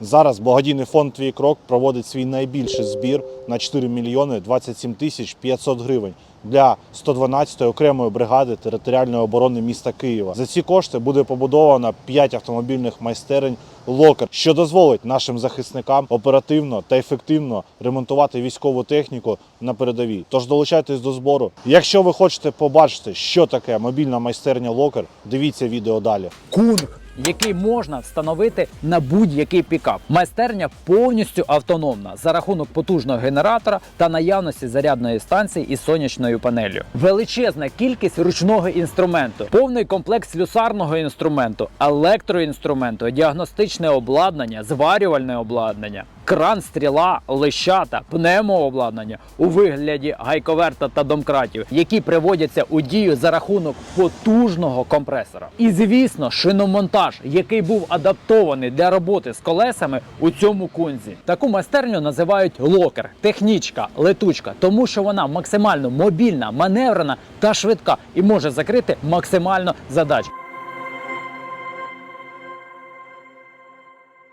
Зараз благодійний фонд Твій крок проводить свій найбільший збір на 4 мільйони 27 тисяч 500 гривень для 112-ї окремої бригади територіальної оборони міста Києва. За ці кошти буде побудовано 5 автомобільних майстерень локер, що дозволить нашим захисникам оперативно та ефективно ремонтувати військову техніку на передовій. Тож долучайтесь до збору. Якщо ви хочете побачити, що таке мобільна майстерня локер, дивіться відео далі. Кунг, який можна встановити на будь-який пікап. Майстерня повністю автономна за рахунок потужного генератора та наявності зарядної станції із сонячною панелью. Величезна кількість ручного інструменту, повний комплекс слюсарного інструменту, електроінструменту, діагностичне обладнання, зварювальне обладнання. Кран, стріла, лещата, пневмообладнання у вигляді гайковерта та домкратів, які приводяться у дію за рахунок потужного компресора. І звісно, шиномонтаж, який був адаптований для роботи з колесами у цьому кунзі. Таку майстерню називають локер, технічка, летучка, тому що вона максимально мобільна, маневрена та швидка і може закрити максимально задач.